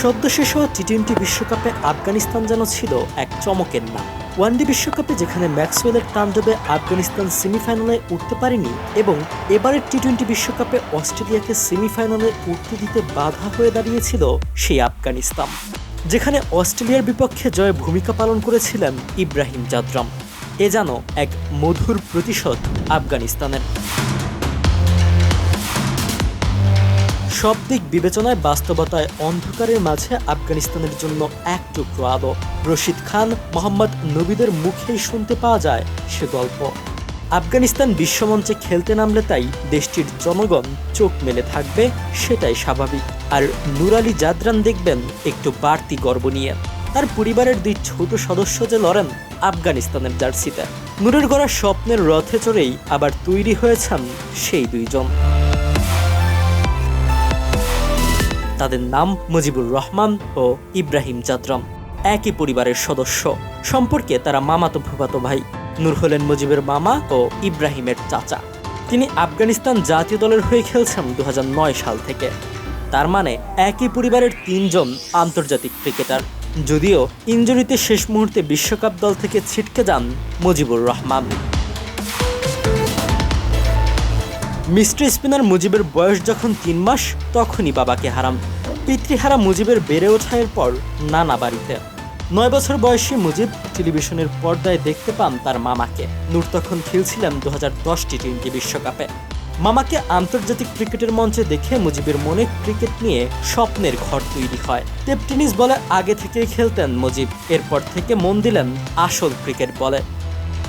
সদ্য শেষ হওয়া টি টোয়েন্টি বিশ্বকাপে আফগানিস্তান যেন ছিল এক চমকের নাম। ওয়ানডে বিশ্বকাপে যেখানে ম্যাক্সওয়েলের তাণ্ডবে আফগানিস্তান সেমিফাইনালে উঠতে পারেনি এবং এবারের টি টোয়েন্টি বিশ্বকাপে অস্ট্রেলিয়াকে সেমিফাইনালে উঠতে দিতে বাধা হয়ে দাঁড়িয়েছিল সেই আফগানিস্তান, যেখানে অস্ট্রেলিয়ার বিপক্ষে জয়ে ভূমিকা পালন করেছিলেন ইব্রাহিম জাদরাম। এ যেন এক মধুর প্রতিশোধ আফগানিস্তানের। সব দিক বিবেচনায় বাস্তবতায় অন্ধকারের মাঝে আফগানিস্তানের জন্য এক টুকরো আলো। রশিদ খান, মোহাম্মদ নবীদের মুখেই শুনতে পাওয়া যায় সে গল্প। আফগানিস্তান বিশ্বমঞ্চে খেলতে নামলে তাই দেশটির জনগণ চোখ মেলে থাকবে, সেটাই স্বাভাবিক। আর নুরালি জাদরান দেখবেন একটু বাড়তি গর্ব নিয়ে। তার পরিবারের দুই ছোট সদস্য যে লড়েন আফগানিস্তানের জার্সিতে। নূরের গড়া স্বপ্নের রথে চড়েই আবার তৈরি হয়েছেন সেই দুইজন। তাদের নাম মুজিবুর রহমান ও ইব্রাহিম জাদরম একই পরিবারের সদস্য। সম্পর্কে তারা মামাতো ফুফাতো ভাই। নূর হলেন মুজিবের মামা ও ইব্রাহিমের চাচা। তিনি আফগানিস্তান জাতীয় দলের হয়ে খেলছেন দু হাজার নয় সাল থেকে। তার মানে একই পরিবারের তিনজন আন্তর্জাতিক ক্রিকেটার। যদিও ইঞ্জুরিতে শেষ মুহূর্তে বিশ্বকাপ দল থেকে ছিটকে যান মুজিবুর রহমান। মিস্ট্রি স্পিনার মুজিবের বয়স যখন তিন মাস, তখনই বাবাকে হারাম পিতৃহারা মুজিবের বেড়ে ওঠার পর নানা বাড়িতে। নয় বছর বয়সী মুজিব টেলিভিশনের পর্দায় দেখতে পান তার মামাকে। নূর তখন খেলছিলেন দু হাজার দশ টি টোয়েন্টি বিশ্বকাপে। মামাকে আন্তর্জাতিক ক্রিকেটের মঞ্চে দেখে মুজিবের মনে ক্রিকেট নিয়ে স্বপ্নের ঘর তৈরি হয়। টেপ টেনিস বলে আগে থেকেই খেলতেন মুজিব। এরপর থেকে মন দিলেন আসল ক্রিকেট বলে।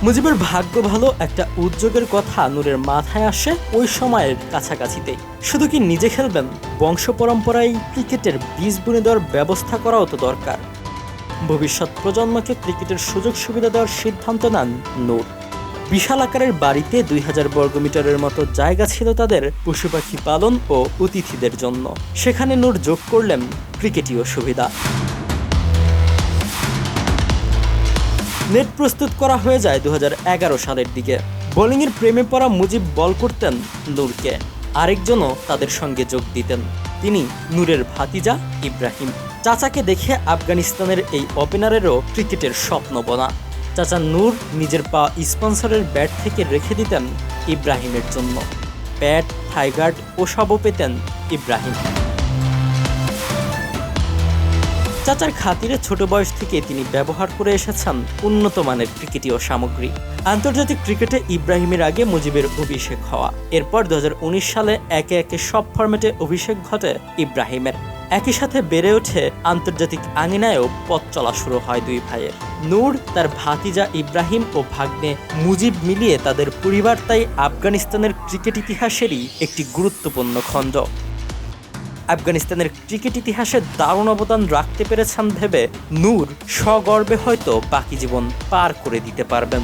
মুজিবের ভাগ্য ভালো, একটা উদ্যোগের কথা নূরের মাথায় আসে ওই সময়ের কাছাকাছিতেই শুধু কি নিজে খেলবেন? বংশ পরম্পরায় ক্রিকেটের বীজ বুনে দেওয়ার ব্যবস্থা করাও তো দরকার। ভবিষ্যৎ প্রজন্মকে ক্রিকেটের সুযোগ সুবিধা দেওয়ার সিদ্ধান্ত নেন নূর। বিশাল আকারের বাড়িতে দুই হাজার বর্গমিটারের মতো জায়গা ছিল তাদের পশু পাখি পালন ও অতিথিদের জন্য। সেখানে নূর যোগ করলেন ক্রিকেটীয় সুবিধা। নেট প্রস্তুত করা হয়ে যায় দু হাজার এগারো সালের দিকে। বোলিংয়ের প্রেমে পড়া মুজিব বল করতেন নূরকে। আরেকজনও তাদের সঙ্গে যোগ দিতেন। তিনি নূরের ভাতিজা ইব্রাহিম। চাচাকে দেখে আফগানিস্তানের এই ওপেনারেরও ক্রিকেটের স্বপ্ন বোনা। চাচা নূর নিজের পা স্পন্সরের ব্যাট থেকে রেখে দিতেন ইব্রাহিমের জন্য। ব্যাট থাইগার্ড ওসবও পেতেন ইব্রাহিম। চাচার খাতিরে ছোট বয়স থেকে তিনি ব্যবহার করে এসেছেন উন্নত মানের ক্রিকেটীয় সামগ্রী। আন্তর্জাতিক ক্রিকেটে ইব্রাহিমের আগে মুজিবের অভিষেক হওয়া। এরপর দু হাজার উনিশ সালে একে একে সব ফরম্যাটে অভিষেক ঘটে ইব্রাহিমের। একই সাথে বেড়ে ওঠে আন্তর্জাতিক আঙিনায়ও পথ চলা শুরু হয় দুই ভাইয়ের। নূর, তার ভাতিজা ইব্রাহিম ও ভাগ্নে মুজিব মিলিয়ে তাদের পরিবার তাই আফগানিস্তানের ক্রিকেট ইতিহাসেরই একটি গুরুত্বপূর্ণ খণ্ড। আফগানিস্তানের ক্রিকেট ইতিহাসে দারুণ অবদান রাখতে পেরেছেন ভেবে নূর সগর্বে হয়তো বাকি জীবন পার করে দিতে পারবেন।